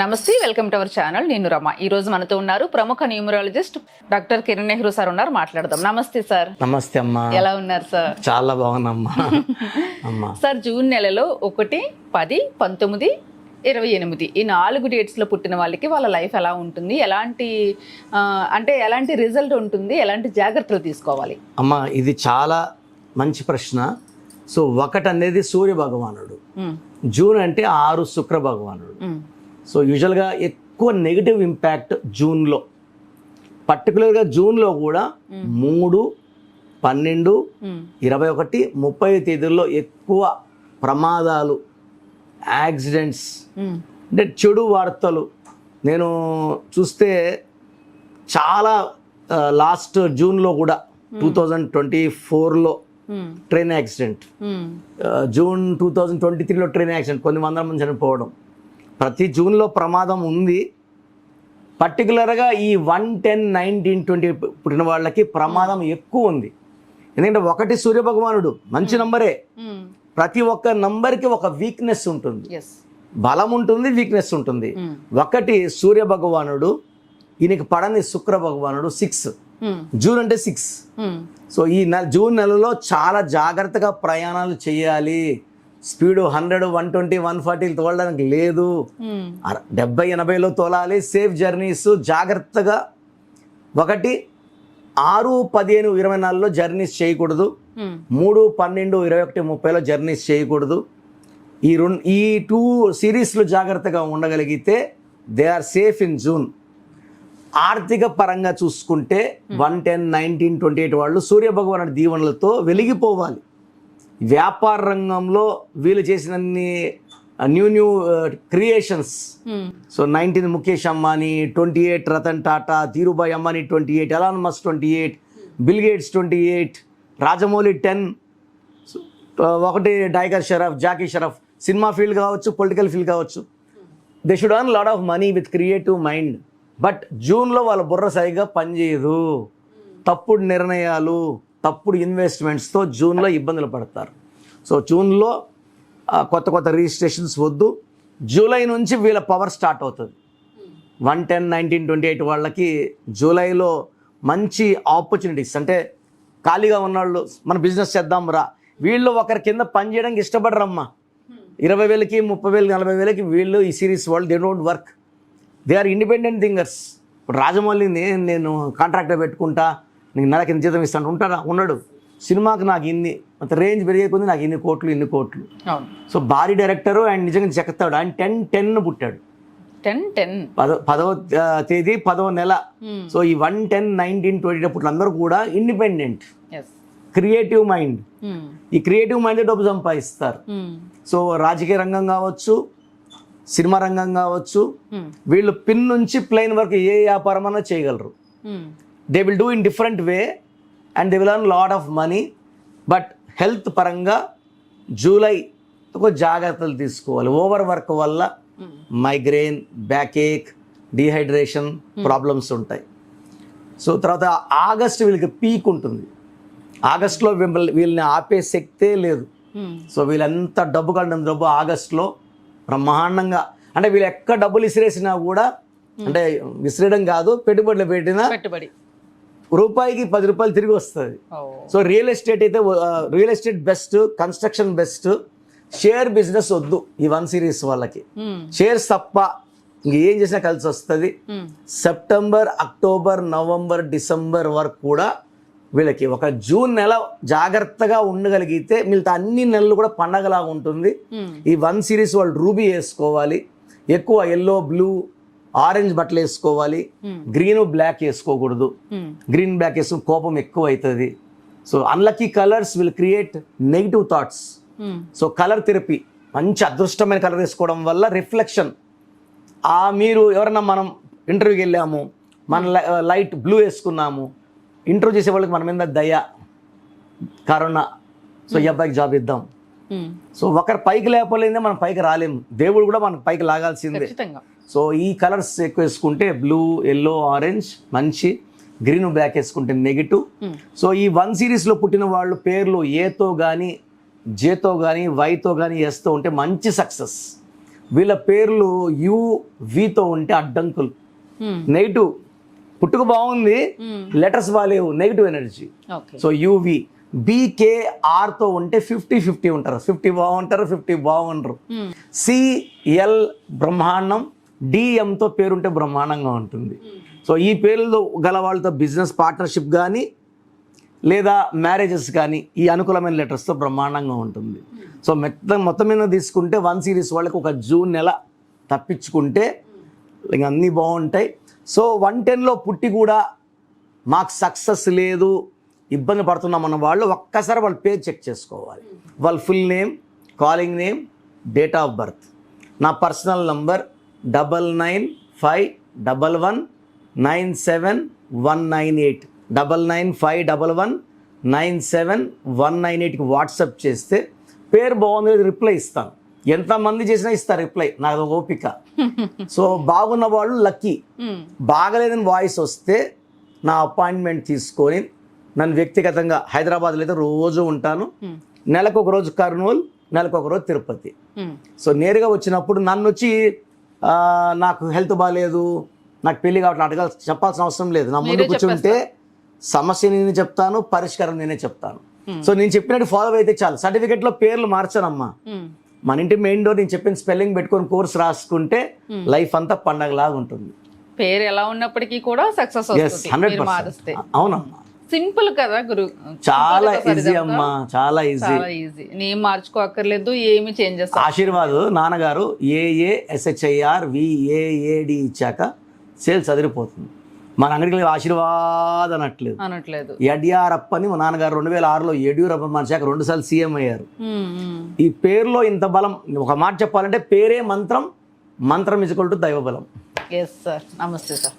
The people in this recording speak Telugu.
నమస్తే వెల్కమ్ టు అవర్ ఛానల్. నేను రమ. ఈ రోజు మనతో ఉన్నారు ప్రముఖ numerologist doctor Kiran Nehru sir ఉన్నారు. మాట్లాడదాం. నమస్తే సార్. నమస్తే అమ్మా. ఎలా ఉన్నారు సార్? చాలా బాగున్నామ్మా. అమ్మా. సార్ జూన్ నెలలో ఒకటి పది పంతొమ్మిది ఇరవై ఎనిమిది ఈ నాలుగు డేట్స్లో పుట్టిన వాళ్ళకి వాళ్ళ లైఫ్ ఎలా ఉంటుంది? ఎలాంటి అంటే ఎలాంటి రిజల్ట్ ఉంటుంది? ఎలాంటి జాగ్రత్తలు తీసుకోవాలి? అమ్మా ఇది చాలా మంచి ప్రశ్న. సో ఒకటి అనేది సూర్య భగవానుడు. జూన్ అంటే ఆరు శుక్ర భగవానుడు. సో యూజువల్గా ఎక్కువ నెగిటివ్ ఇంపాక్ట్ జూన్లో పర్టికులర్గా జూన్లో కూడా మూడు పన్నెండు ఇరవై ఒకటి ముప్పై తేదీల్లో ఎక్కువ ప్రమాదాలు యాక్సిడెంట్స్ అంటే చెడు వార్తలు. నేను చూస్తే చాలా లాస్ట్ జూన్లో కూడా టూ థౌజండ్ ట్వంటీ ఫోర్లో train accident June two thousand twenty త్రీలో ట్రైన్ యాక్సిడెంట్ కొన్ని వందల మంది చనిపోవడం. ప్రతి జూన్లో ప్రమాదం ఉంది. పర్టికులర్గా ఈ వన్ టెన్ నైన్టీన్ ట్వంటీ పుట్టిన వాళ్ళకి ప్రమాదం ఎక్కువ ఉంది. ఎందుకంటే ఒకటి సూర్య భగవానుడు మంచి నంబరే. ప్రతి ఒక్క నంబర్కి ఒక వీక్నెస్ ఉంటుంది. బలం ఉంటుంది వీక్నెస్ ఉంటుంది. ఒకటి సూర్య భగవానుడు ఈయనకి పడని శుక్ర భగవానుడు సిక్స్ జూన్ అంటే సిక్స్ సో ఈ నెల జూన్ నెలలో చాలా జాగ్రత్తగా ప్రయాణాలు చేయాలి. Speed hundred one twenty one forty తోలడానికి లేదు. డెబ్బై ఎనభైలో తోలాలి. సేఫ్ జర్నీస్ జాగ్రత్తగా ఒకటి ఆరు పదిహేను ఇరవై నాలుగులో జర్నీస్ చేయకూడదు. మూడు పన్నెండు ఇరవై ఒకటి ముప్పైలో జర్నీస్ చేయకూడదు. ఈ రెండు ఈ టూ సిరీస్లు జాగ్రత్తగా ఉండగలిగితే they are safe in June. ఆర్థిక పరంగా చూసుకుంటే one ten nineteen twenty eight వాళ్ళు సూర్య భగవానుడి దీవెనలతో వెలిగిపోవాలి. వ్యాపార రంగంలో వీళ్ళు చేసినన్ని new new creations so nineteen Mukesh Ambani twenty eight Ratan Tata Dhirubhai Ambani twenty eight Elon Musk twenty eight Bill Gates twenty eight Rajamouli ten ఒకటి టైగర్ షరఫ్ జాకీ షరఫ్ సినిమా ఫీల్డ్ కావచ్చు పొలిటికల్ ఫీల్డ్ కావచ్చు. They should earn lot of money with creative mind but జూన్లో వాళ్ళ బుర్ర సరిగా పనిచేయదు. తప్పుడు నిర్ణయాలు తప్పుడు ఇన్వెస్ట్మెంట్స్తో జూన్లో ఇబ్బందులు పడతారు. సో జూన్లో కొత్త కొత్త రిజిస్ట్రేషన్స్ వద్దు. జూలై నుంచి వీళ్ళ పవర్ స్టార్ట్ అవుతుంది. One ten nineteen twenty eight వాళ్ళకి జూలైలో మంచి ఆపర్చునిటీస్ అంటే ఖాళీగా ఉన్నవాళ్ళు మన బిజినెస్ చేద్దాం రా. వీళ్ళు ఒకరి కింద పని చేయడానికి ఇష్టపడరమ్మా. ఇరవై వేలకి ముప్పై వేలకి నలభై వేలకి వీళ్ళు ఈ సిరీస్ వాళ్ళు they don't work. They are independent thinkers. ఇప్పుడు రాజమౌళి నేను నేను కాంట్రాక్టర్ పెట్టుకుంటా. నీకు నెలకి ఇంత జీతం ఇస్తాను ఉంటాడా? ఉన్నాడు. సినిమాకి నాకు ఇన్ని అంత రేంజ్ పెరిగే నాకు ఇన్ని కోట్లు ఇన్ని కోట్లు. సో భారీ డైరెక్టరు ఆయన నిజంగా చెక్తాడు. ఆయన టెన్ టెన్ పుట్టాడు. Ten ten. పదో పదవ తేదీ పదవ నెల. ఉమ్, సో ఈ వన్ టెన్ నైన్టీన్ ట్వంటీ అప్పుడు అందరూ కూడా ఇండిపెండెంట్. Creative mind. ఉమ్, ఈ క్రియేటివ్ మైండ్ డబ్బు సంపాదిస్తారు. ఉమ్, సో రాజకీయ రంగం కావచ్చు సినిమా రంగం కావచ్చు వీళ్ళు పిన్ నుంచి ప్లెయిన్ వరకు ఏ వ్యాపారం అన్నా చేయగలరు. They will do in different way and they will earn lot of money but health పరంగా జూలై ఒక జాగ్రత్తలు తీసుకోవాలి. ఓవర్ వర్క్ వల్ల migraine migraine back ache dehydration problems ఉంటాయి. సో తర్వాత ఆగస్ట్ వీళ్ళకి పీక్ ఉంటుంది. ఆగస్ట్లో వీళ్ళని ఆపే శక్తే లేదు. సో వీళ్ళంత డబ్బు కట్టిన డబ్బు ఆగస్ట్లో బ్రహ్మాండంగా అంటే వీళ్ళు ఎక్కడ డబ్బులు విసిరేసినా కూడా అంటే విసిరేయడం కాదు పెట్టుబడులు పెట్టినా పెట్టుబడి. రూపాయికి పది రూపాయలు తిరిగి వస్తుంది. సో రియల్ ఎస్టేట్ అయితే real estate best construction best share business వద్దు ఈ వన్ సిరీస్ వాళ్ళకి. షేర్స్ తప్ప ఇంకేం చేసినా కలిసి వస్తుంది. సెప్టెంబర్ అక్టోబర్ నవంబర్ డిసెంబర్ వరకు కూడా వీళ్ళకి ఒక జూన్ నెల జాగ్రత్తగా ఉండగలిగితే మిగతా అన్ని నెలలు కూడా పండగలాగా ఉంటుంది. ఈ వన్ సిరీస్ వాళ్ళు రూబీ వేసుకోవాలి. ఎక్కువ ఎల్లో బ్లూ ఆరెంజ్ బట్టలు వేసుకోవాలి. Hmm. గ్రీన్ బ్లాక్ వేసుకోకూడదు. గ్రీన్ బ్లాక్ వేసుకుని కోపం ఎక్కువ అవుతుంది so unlucky colours will create negative thoughts so colour therapy మంచి అదృష్టమైన కలర్ వేసుకోవడం వల్ల రిఫ్లెక్షన్ ఆ మీరు ఎవరన్నా మనం ఇంటర్వ్యూకి వెళ్ళాము మన లైట్ బ్లూ వేసుకున్నాము ఇంటర్వ్యూ చేసే వాళ్ళకి మన మీద దయ కరోనా సో ఈ అబ్బాయికి జాబ్ ఇద్దాం. సో ఒకరు పైకి లేకపోలేదే మనం పైకి రాలేము దేవుడు కూడా మనకు పైకి లాగాల్సిందే. సో ఈ కలర్స్ ఎక్కువ వేసుకుంటే బ్లూ ఎల్లో ఆరెంజ్ మంచి గ్రీన్ బ్లాక్ వేసుకుంటే నెగిటివ్ ఉమ్, సో ఈ వన్ సిరీస్లో పుట్టిన వాళ్ళు పేర్లు ఏతో కానీ జేతో కానీ వైతో కానీ ఎస్తో ఉంటే మంచి సక్సెస్ వీళ్ళ పేర్లు యు వితో ఉంటే అడ్డంకులు. నెగిటివ్ పుట్టుక బాగుంది. లెటర్స్ బాగాలేవు నెగిటివ్ ఎనర్జీ సో యూవి బీకేఆర్తో ఉంటే ఫిఫ్టీ ఫిఫ్టీ ఉంటారు. ఫిఫ్టీ బాగుంటారు ఫిఫ్టీ బాగుంటారు మ్మ్. సిఎల్ బ్రహ్మాండం డిఎంతో పేరుంటే బ్రహ్మాండంగా ఉంటుంది. సో ఈ పేర్లు గల వాళ్ళతో బిజినెస్ పార్ట్నర్షిప్ కానీ లేదా మ్యారేజెస్ కానీ ఈ అనుకూలమైన లెటర్స్తో బ్రహ్మాండంగా ఉంటుంది. సో మొత్తం మొత్తం మీద తీసుకుంటే వన్ సిరీస్ వాళ్ళకి ఒక జూన్ నెల తప్పించుకుంటే ఇంక అన్నీ బాగుంటాయి. సో వన్ టెన్లో పుట్టి కూడా మాకు సక్సెస్ లేదు ఇబ్బంది పడుతున్నామన్న వాళ్ళు ఒక్కసారి వాళ్ళ పేరు చెక్ చేసుకోవాలి. వాళ్ళ full name calling name date of birth. నా personal number double nine five double one nine seven one nine eight double nine five double one nine seven one nine ఎయిట్కి వాట్సాప్ చేస్తే పేరు బాగుంది రిప్లై ఇస్తాను ఎంతమంది చేసినా ఇస్తారు రిప్లై నాకు ఓపిక సో బాగున్న వాళ్ళు లక్కీ మ్మ్. బాగలేదని వాయిస్ వస్తే నా అపాయింట్మెంట్ తీసుకొని నన్ను వ్యక్తిగతంగా హైదరాబాద్లో అయితే రోజు ఉంటాను మ్మ్. నెలకు ఒక రోజు కర్నూలు నెలకు ఒక రోజు తిరుపతి మ్మ్. సో నేరుగా వచ్చినప్పుడు నన్ను వచ్చి నాకు హెల్త్ బాగాలేదు నాకు పెళ్ళి కాబట్టి అడగాల్సి చెప్పాల్సిన అవసరం లేదు. నా ముందు కూర్చుంటే సమస్య నేనే చెప్తాను పరిష్కారం నేనే చెప్తాను. సో నేను చెప్పినట్టు ఫాలో అయితే చాలు. సర్టిఫికెట్లో పేర్లు మార్చానమ్మా. మ్మ్. మన ఇంటి మెయిన్ డోర్ నేను చెప్పిన స్పెల్లింగ్ పెట్టుకొని కోర్స్ రాసుకుంటే లైఫ్ అంతా పండగలాగా ఉంటుంది. పేరు ఎలా ఉన్నప్పటికీ కూడా సక్సెస్ అవునమ్మా. సింపుల్ కదా గురు. చాలా ఈజీ అమ్మా చాలా ఈజీ ఈజీ నేమ్ మార్చుకోక్కర్లేదు ఏమి చేంజెస్ ఆశీర్వాద్ నాన్నగారు ఏఏ ఎస్హెచ్ఐఆర్ విఏఏడి ఇచ్చాక సేల్స్ అదిరిపోతుంది మన అంగడికి ఆశీర్వాద్ అనట్లేదు. అనట్లేదు. యడ్యారప్ప అని మా నాన్నగారు రెండు వేల ఆరులో యడ్యూరప్ప మార్చాక రెండు సార్లు సీఎం అయ్యారు. ఈ పేరులో ఇంత బలం ఒక మాట చెప్పాలంటే పేరే మంత్రం మంత్రం ఇజుకొల్ టు దైవ బలం. ఎస్ సార్ నమస్తే సార్